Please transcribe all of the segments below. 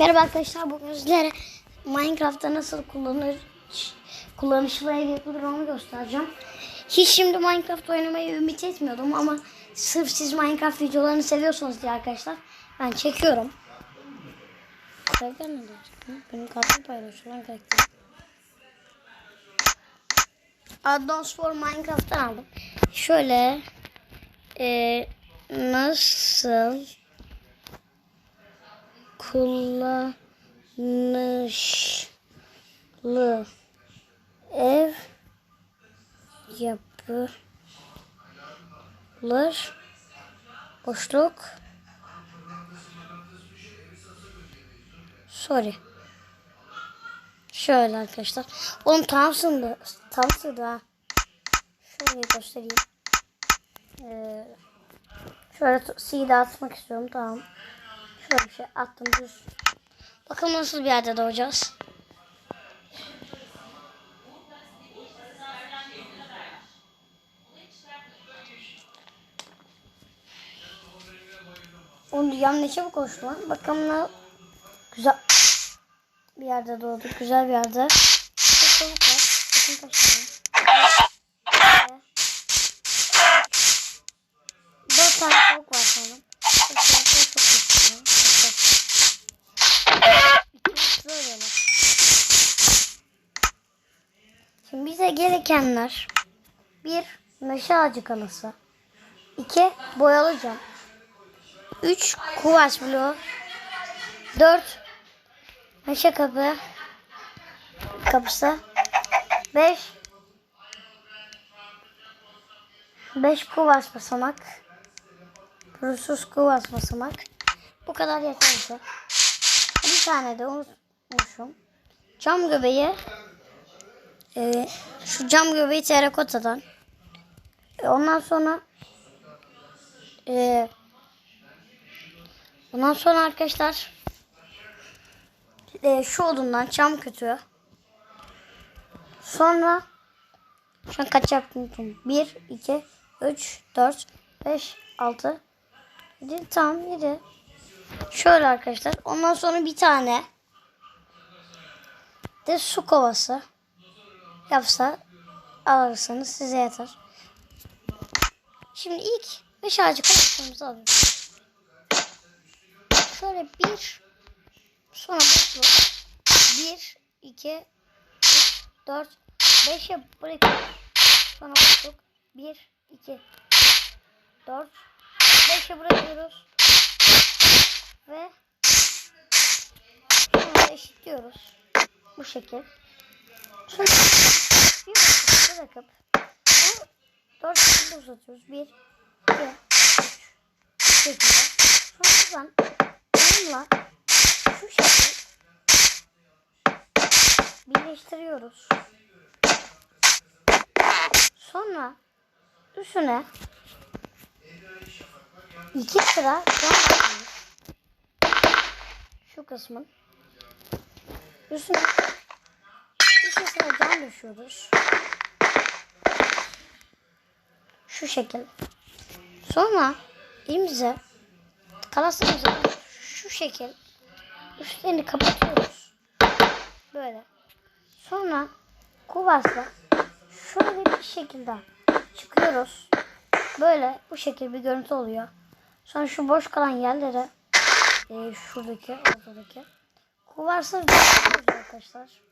Merhaba arkadaşlar bugün sizlere Minecraft'ta nasıl kullanır kullanışlı ev yapılır onu göstereceğim. Hiç şimdi Minecraft oynamayı ümit etmiyordum ama sırf siz Minecraft videolarını seviyorsunuz diye arkadaşlar ben çekiyorum. Karakter? Benim kartım paylaşıyor lan karakter. Addons for Minecraft'tan aldım. Şöyle e, nasıl kullanışlı ev yapılır. Boşluk. Sorry. Şöyle arkadaşlar. Oğlum tamsın da tamsın da şöyle göstereyim. Ee, şöyle seed atmak istiyorum tamam Şöyle bir şey attım düz. Bakalım nasıl bir yerde doğacağız. Onu dünyam ne çabuk oluştu lan. Bakalım ne güzel bir yerde doğduk. Güzel bir yerde. Çok çabuk var. Bakın kaç tane. Dört tane tavuk var sanırım. Çok çok çok çok çok Böyle. Şimdi bize gerekenler. Bir meşe ağacı kanası, iki boyalı cam, üç kuvaç bloğu, dört meşe kapı. Kapısı, beş beş kuvaç basamak, pürüzsüz kuvaç basamak. Bu kadar yeter bize. Bir tane de unutmuşum. Cam göbeği e, şu cam göbeği terakotadan. E, ondan sonra e, ondan sonra arkadaşlar e, şu odundan cam kötü. Sonra şu an kaç yaptım? unuttum. 1, 2, 3, 4, 5, 6, 7. Tamam 7. Şöyle arkadaşlar. Ondan sonra bir tane de su kovası yapsa alırsanız size yeter. Şimdi ilk beş ağacı kovasımızı alıyoruz. Şöyle bir sonra boşluk bir iki üç dört beşe bırakıyoruz. Sonra boşluk bir iki dört beşe bırakıyoruz ve sonra eşitliyoruz. Bu şekil. Sonra bir boşluk bırakıp dört şekilde uzatıyoruz. Bir, iki, üç şekilde. Sonra buradan bununla şu şekil birleştiriyoruz. Sonra üstüne iki sıra şu kısmın üstüne sıra cam düşüyoruz. Şu şekil. Sonra elimize kalasımızı şu şekil üstlerini kapatıyoruz. Böyle. Sonra kuvasla şöyle bir şekilde çıkıyoruz. Böyle bu şekil bir görüntü oluyor. Sonra şu boş kalan yerlere e, şuradaki ortadaki kuvarsız yapıyoruz arkadaşlar.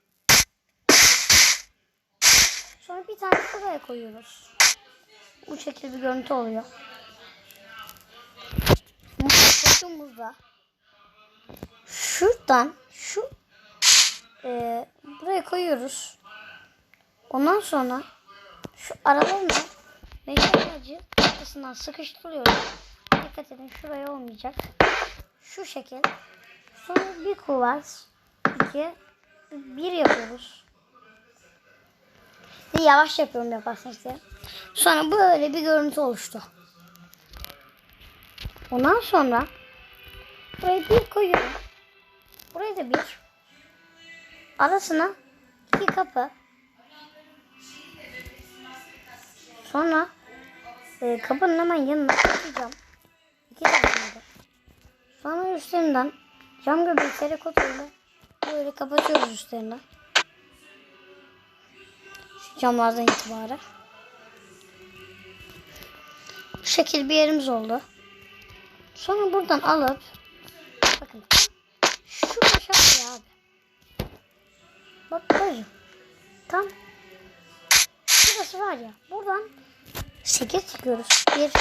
Sonra bir tane şuraya koyuyoruz. Bu şekilde bir görüntü oluyor. Koyduğumuzda şuradan şu e, buraya koyuyoruz. Ondan sonra şu aralarına meşe ağacı arkasından sıkıştırıyoruz. Dikkat edin şuraya olmayacak. Şu şekil. Sonra bir kuvars, iki, bir yapıyoruz. Bir yavaş yapıyorum yaparsanız diye. Sonra böyle bir görüntü oluştu. Ondan sonra buraya bir koyuyorum. Buraya da bir. Arasına iki kapı. Sonra e, kapının hemen yanına koyacağım. İki tane. Sonra üstlerinden Cam göbeği terikotayla böyle kapatıyoruz üstlerini. Camlardan itibaren. Bu şekil bir yerimiz oldu. Sonra buradan alıp bakın şu aşağıya abi. Bak böyle. Tam şurası var ya. Buradan 8 çıkıyoruz. 1, 2, 3,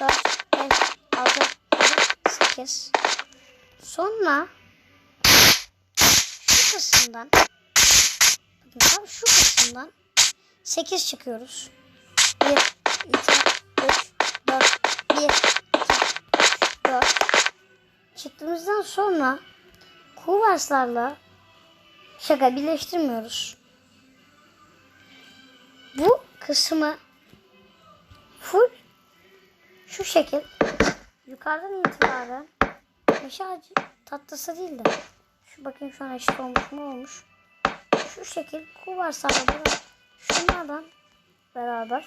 4, 5, 6, 7, 8. Sonra şu kısımdan tam şu kısımdan 8 çıkıyoruz. 1, 2, 3, 4, 1, 2, 3, 4. Çıktığımızdan sonra kuvarslarla şaka birleştirmiyoruz. Bu kısmı full şu şekil yukarıdan itibaren meşe tatlısı değil de şu bakayım şu an eşit olmuş mu olmuş. Şu şekil kuvarslarla beraber şunlardan beraber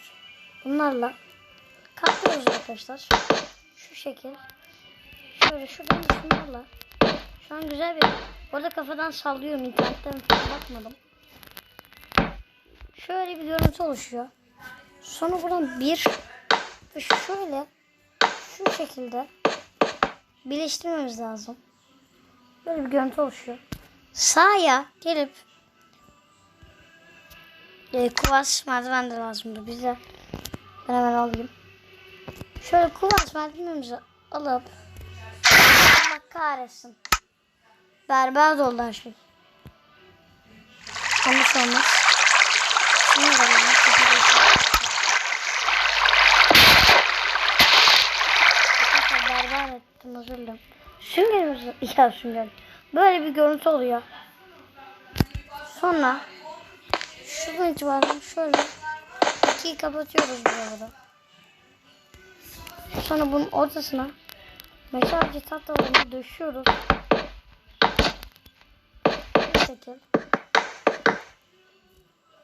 bunlarla katlıyoruz arkadaşlar. Şu şekil. Şöyle şuradan şunlarla. Şu an güzel bir... Orada kafadan sallıyorum internetten bakmadım. Şöyle bir görüntü oluşuyor. Sonra buradan bir şöyle şu şekilde birleştirmemiz lazım. Böyle bir görüntü oluşuyor. Sağa gelip e, kuvas merdiven de lazımdı bize. Ben hemen alayım. Şöyle kuvas merdivenimizi alıp Allah kahretsin. Berbat oldu her şey. Yanlış olmaz. Şunu. Arkadaşlar berbat ettim özür dilerim. Süngerimizi ya sünger. Böyle bir görüntü oluyor. Sonra şuradan itibaren şöyle ikiyi kapatıyoruz burada. Sonra bunun ortasına mesajcı tahtalarını döşüyoruz. Bu şekil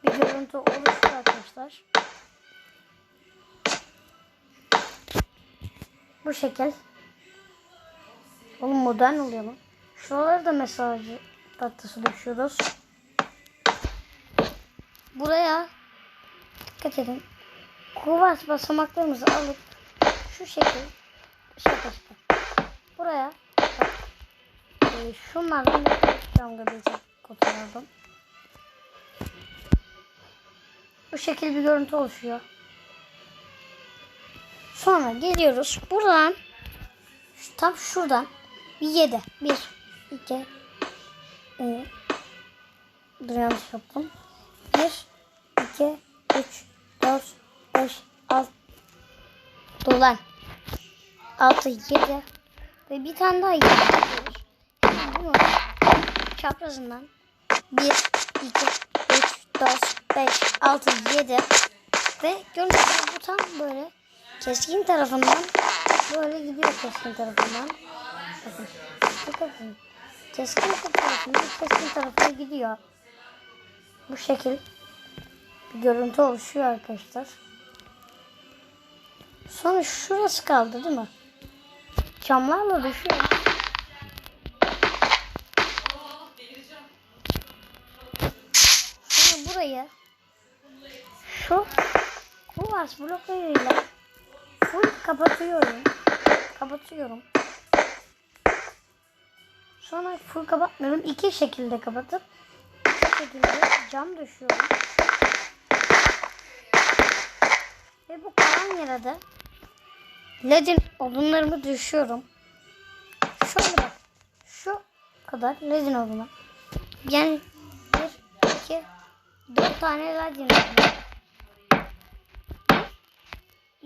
bir görüntü oluştu arkadaşlar. Bu şekil. Oğlum modern oluyor lan. Şuraları da mesajcı tahtası döşüyoruz. Buraya dikkat edin. Kuvars basamaklarımızı alıp şu şekil şaka şaka. Buraya bak, e, şunlardan yapacağım göbeği kotardım. Bu şekil bir görüntü oluşuyor. Sonra geliyoruz. Buradan şu- tam şuradan bir 7. 1 2 e, yanlış yaptım. 1 2 3 4 5 6 Dur lan. 6 7 ve bir tane daha 7 yapıyoruz. Bunu çaprazından 1 2 3 4 5 6 7 ve gördüğünüz gibi bu tam böyle keskin tarafından böyle gidiyor keskin tarafından. Bakın. Bakın. Keskin tarafından keskin tarafına gidiyor. Bu şekil görüntü oluşuyor arkadaşlar. Sonra şurası kaldı değil mi? Camlarla düşüyor. Sonra burayı şu kuvars bloklarıyla full kapatıyorum. Kapatıyorum. Sonra full kapatmıyorum. İki şekilde kapatıp bu şekilde cam düşüyorum. Ve bu kalan yere de ledin odunlarımı düşüyorum. Şöyle bak. Şu kadar ledin odunu. Yani bir, iki, dört tane ledin odunu.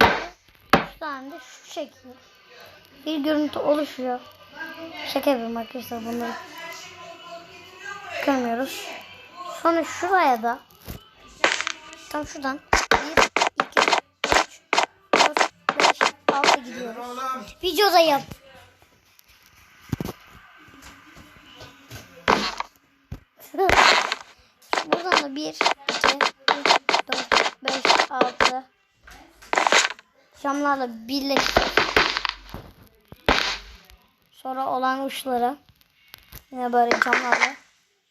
Bir, tane de şu şekilde bir görüntü oluşuyor. Şaka yapıyorum arkadaşlar bunları görmüyoruz. Sonra şuraya da tam şuradan gidiyoruz. Videodayım. Buradan da 1, 2, 3, 4, 5, 6 camlarla birleştir. Sonra olan uçları yine böyle camlarla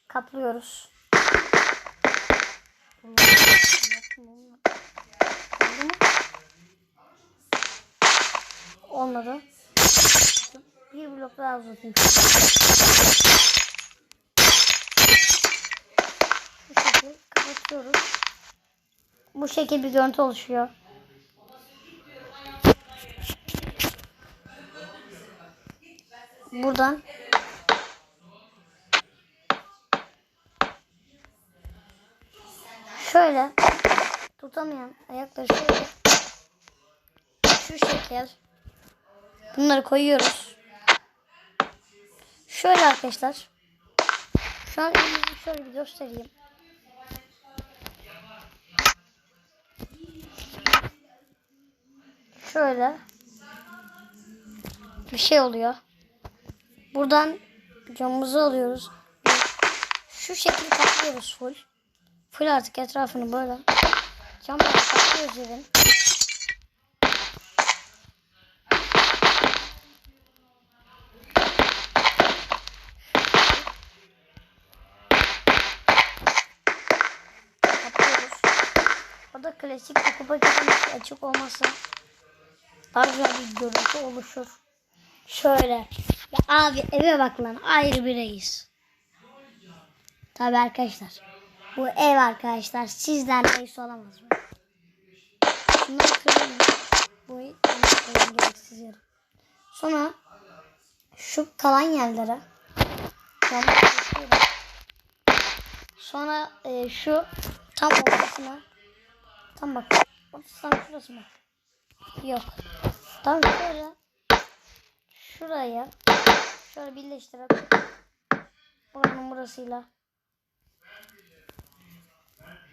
kaplıyoruz. Oldu mu? Olmadı. Bir blok daha uzatayım. Bu şekil kapatıyoruz. Bu şekil bir görüntü oluşuyor. Buradan şöyle tutamayan ayakları şöyle şu şekil bunları koyuyoruz. Şöyle arkadaşlar. Şu an elimizi şöyle bir göstereyim. Şöyle bir şey oluyor. Buradan camımızı alıyoruz. Şu şekilde kaplıyoruz full. Full artık etrafını böyle. Camla kaplıyoruz evin. Klasik bir kupa açık olmasa daha güzel bir görüntü oluşur. Şöyle. Ya abi eve bak lan ayrı bir reis. Tabi arkadaşlar. Bu ev arkadaşlar sizden reis olamaz mı? Şunları kırayım. Bu gereksiz yere. Sonra şu kalan yerlere. Sonra e, şu tam ortasına tam bak. Tam şurası mı? Yok. Tam şöyle. Şuraya. Şöyle birleştirip buranın burasıyla.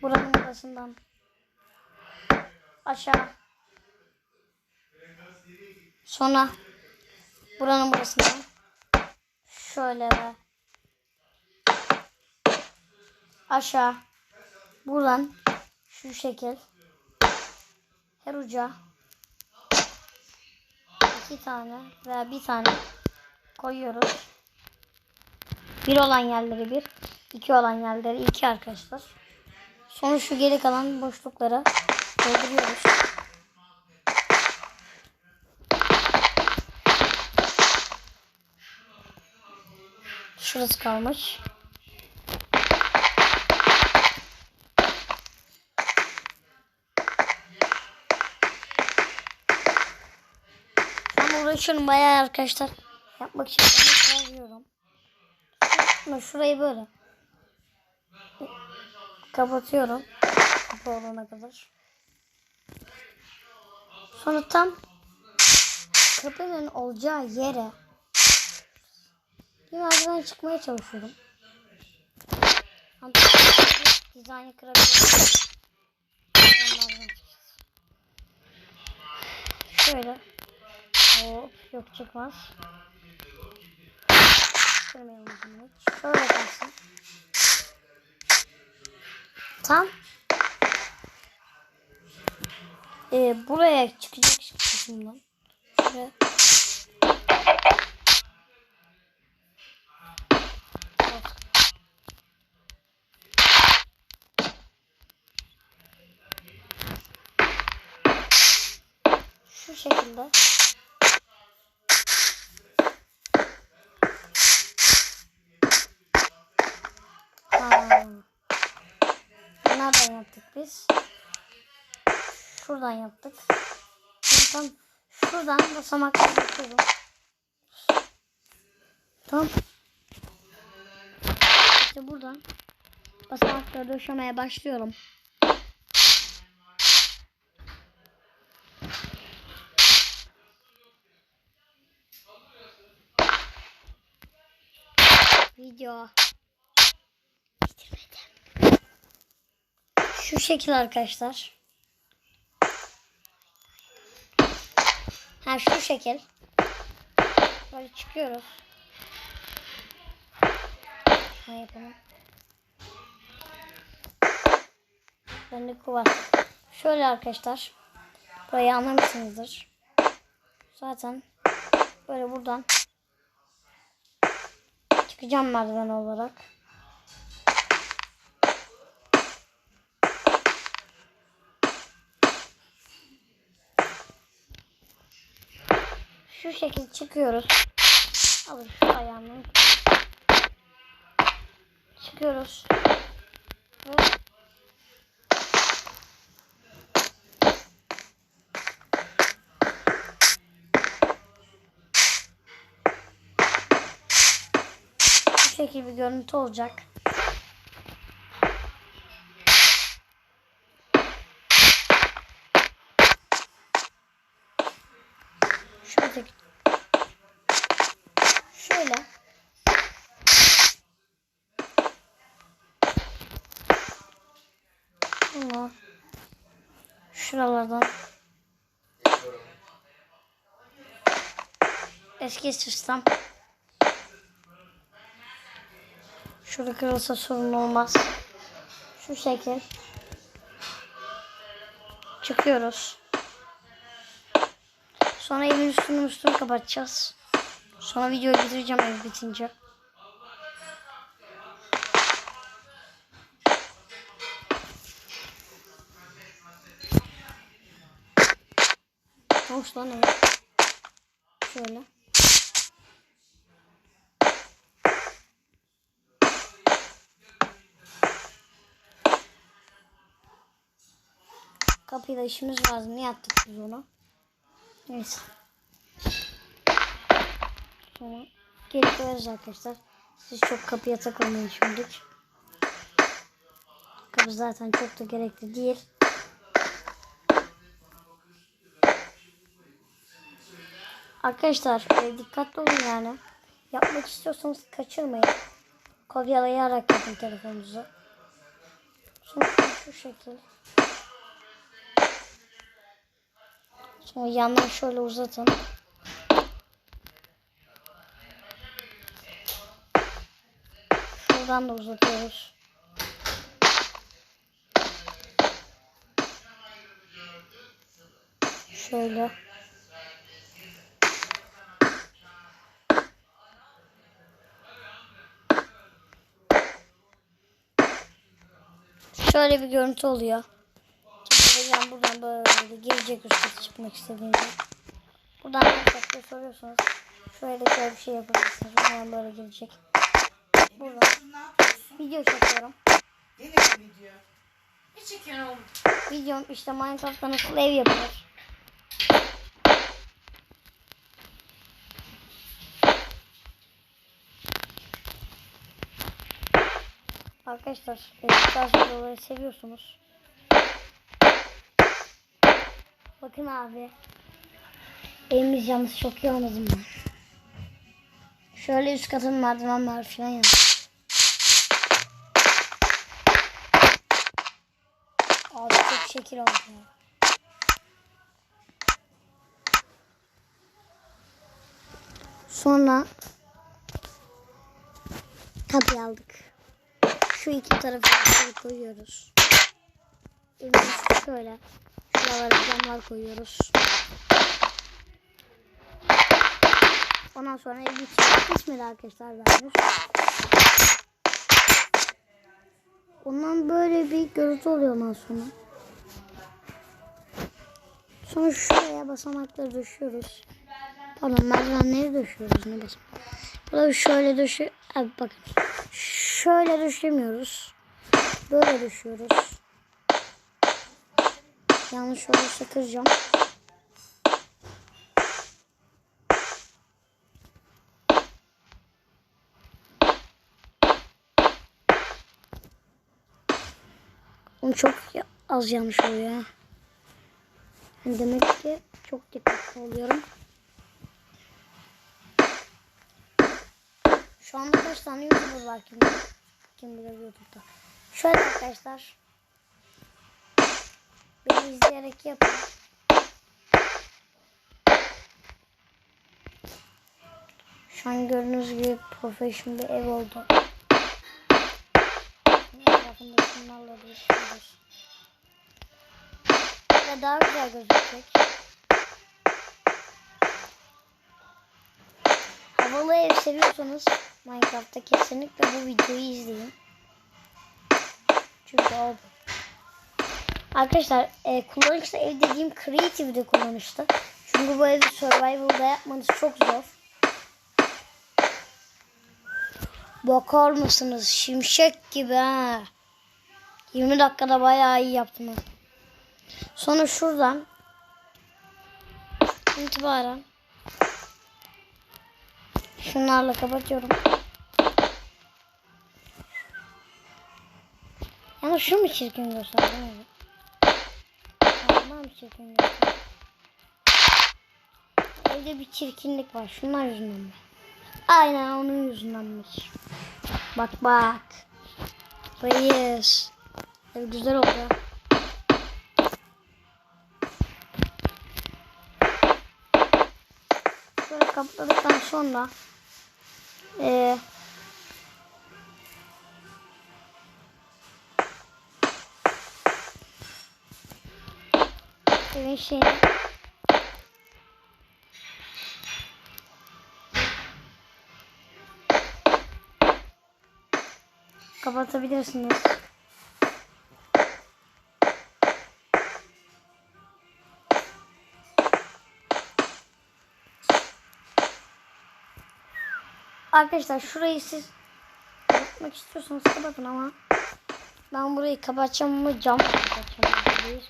Buranın burasından. Aşağı. Sonra buranın burasından. Şöyle. Ve aşağı. Buradan şu şekil her uca iki tane veya bir tane koyuyoruz. Bir olan yerleri bir, iki olan yerleri iki arkadaşlar. Sonra şu geri kalan boşluklara dolduruyoruz. Şurası kalmış. Ben uğraşıyorum bayağı arkadaşlar. Yapmak için. Ama şurayı böyle kapatıyorum. Kapı olana kadar. Sonra tam kapının olacağı yere bir merdiven çıkmaya çalışıyorum. Dizaynı kırabiliyorum. Şöyle. Hop yok çıkmaz. Kırmayalım bunu. Şöyle kalsın. Tam e, buraya çıkacak kısımdan. Şu şekilde. Biz? Şuradan yaptık. Tam şuradan basamakları yapıyorum. Tamam. İşte buradan basamakları döşemeye başlıyorum. Video. Şu şekil arkadaşlar. Ha şu şekil. Böyle çıkıyoruz. Ne yapalım? Bende var. Şöyle arkadaşlar. Burayı anlamışsınızdır. Zaten böyle buradan çıkacağım merdiven olarak. Şu şekilde çıkıyoruz. Alın şu ayağını. Çıkıyoruz. Ve şekilde bir görüntü olacak. Şöyle şöyle Bunu şuralardan eski sistem Şurada kırılsa sorun olmaz. Şu şekil. Çıkıyoruz. Sonra evin üstünü üstünü kapatacağız. Sonra videoyu bitireceğim ev bitince. Hoş lan ev. Şöyle. Kapıyla işimiz vardı. Niye yaptık biz onu? Neyse. Sonra gelip koyarız arkadaşlar. Siz çok kapıya takılmayın şimdilik. Kapı zaten çok da gerekli değil. Arkadaşlar e, dikkatli olun yani. Yapmak istiyorsanız kaçırmayın. Kopyalayarak yapın telefonunuzu. Sonra şu şekil. Sonra yandan şöyle uzatın. Şuradan da uzatıyoruz. Şöyle. Şöyle bir görüntü oluyor. Şimdi buradan böyle girecek üstü çıkmak istediğince. Buradan arkadaşlar soruyorsunuz. Şöyle şöyle bir şey yapabilirsiniz. Buradan böyle girecek. Buradan Ne yapıyorsun? video çekiyorum. Yine bir video. Ne çekiyorsun oğlum? Videom işte Minecraft'ta nasıl ev yapılır. Arkadaşlar e, bu tarz videoları seviyorsunuz. Bakın abi. Evimiz yalnız çok anladım ben. Şöyle üst katın merdiven var falan ya. Abi çok şekil oldu ya. Sonra kapıyı aldık. Şu iki tarafı koyuyoruz. Evimiz şöyle. Şuralara camlar koyuyoruz. Ondan sonra. İsmi de arkadaşlar vermiş. Ondan böyle bir görüntü oluyor ondan sonra. Sonra şuraya basamakları düşüyoruz. Pardon merdivenleri düşüyoruz. Ne basamak? Burada şöyle düşü... Abi bakın. Şöyle düşemiyoruz. Böyle düşüyoruz. Yanlış olursa kıracağım. Oğlum çok az yanlış oluyor demek ki çok dikkatli oluyorum. Şu anda kaç tane YouTuber var bilir? Kim bilir YouTube'da. Şöyle arkadaşlar. Beni izleyerek yapın. Şu an gördüğünüz gibi profesyonel bir ev oldu. Etrafında şunlarla değiştiriyoruz. Ve daha güzel gözükecek. Havalı ev seviyorsanız Minecraft'ta kesinlikle bu videoyu izleyin. Çünkü o Arkadaşlar e, kullanışlı ev dediğim Creative'de kullanışlı. Çünkü bu evi Survival'da yapmanız çok zor. Bakar mısınız? Şimşek gibi ha. 20 dakikada bayağı iyi yaptım. Sonra şuradan itibaren şunlarla kapatıyorum. Ama şu mu çirkin gösterdi? Tamam çirkin gösterdi? Evde bir çirkinlik var. Şunlar yüzünden mi? Aynen onun yüzündenmiş. Bak bak. Bayız. Ev güzel oldu. Şöyle kapladıktan sonra eee evin şeyini kapatabilirsiniz. Arkadaşlar şurayı siz kapatmak istiyorsanız kapatın ama ben burayı kapatacağım ama cam kapatacağım. Burayı.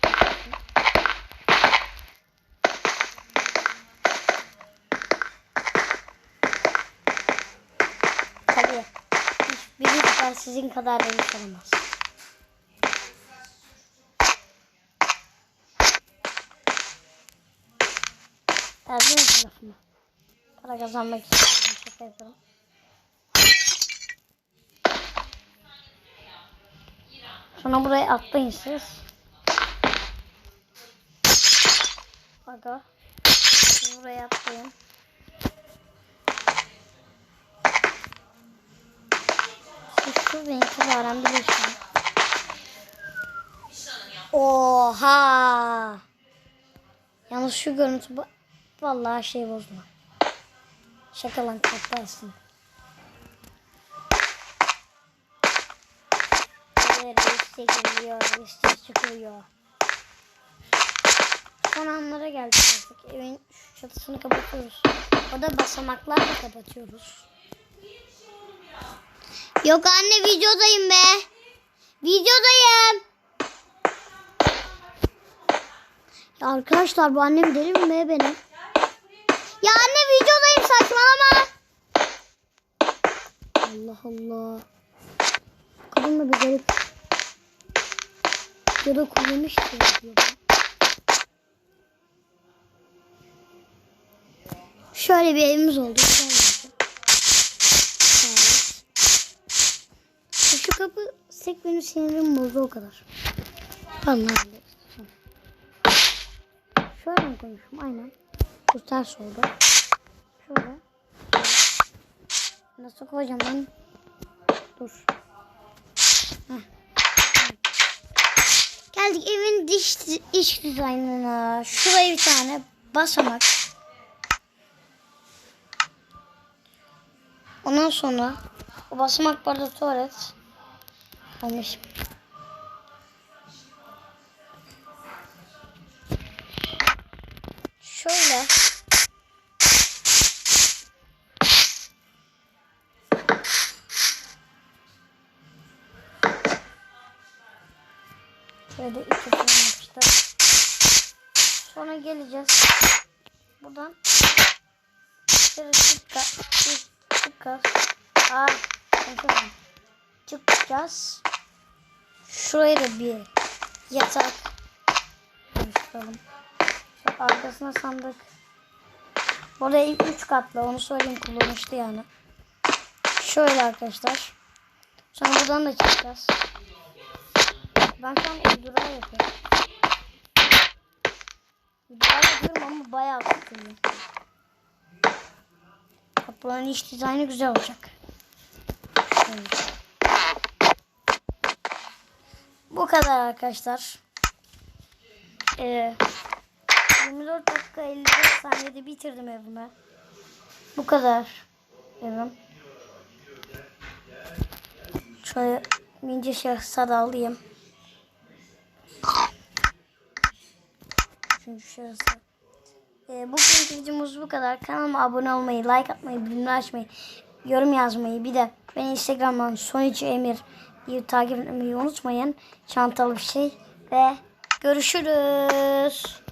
Tabii. Hiçbir lütfen sizin kadar. Verdiniz mi lafımı? Para kazanmak istiyorum. Şaka yapıyorum. Sonra buraya atlayın siz. Aga. Buraya atlayın. Siz şuradan itibaren bilirsiniz. Oha! Yalnız şu görüntü vallahi şey bozma. Şaka lan kaparsın. Geliyor, liste çıkıyor. Son anlara geldik artık. Evin çatısını kapatıyoruz. O da basamaklarla kapatıyoruz. Yok anne videodayım be. Videodayım. Ya arkadaşlar bu annem deli mi be benim? Ya anne videodayım saçmalama. Allah Allah. Kadın da bir garip. Ya da kullanmış diyor. Şöyle bir evimiz oldu. Oldu. Evet. Şu kapı sek benim sinirim bozdu o kadar. Öyle. Şöyle mi konuşayım? Aynen. Bu ters oldu. Şöyle. Nasıl koyacağım ben? Dur. Heh. Geldik evin diş iç dizaynına. Şuraya bir tane basamak. Ondan sonra o basamak barda tuvalet. Almışım. Şöyle iki tane yapıştır. Sonra geleceğiz. Buradan dışarı çıkacağız. Çıkacağız. Aa. Çıkacağız. Şuraya da bir yatak. Şu arkasına sandık. Oraya ilk üç katlı onu söyleyeyim kullanışlı yani. Şöyle arkadaşlar. Sonra buradan da çıkacağız. Ben şu an uydurağı yapıyorum. Uydurağı yapıyorum ama bayağı sıkıyorum. Kapıların iç dizaynı güzel olacak. Şöyle. Bu kadar arkadaşlar. Ee, 24 dakika 55 saniyede bitirdim evimi. Bu kadar evim. Şöyle ince şahsa da alayım. Üçüncü. Ee, bugünkü videomuz bu kadar. Kanalıma abone olmayı, like atmayı, bildirimleri açmayı, yorum yazmayı bir de beni Instagram'dan Sonic Emir diye takip etmeyi unutmayın. Çantalı bir şey ve görüşürüz.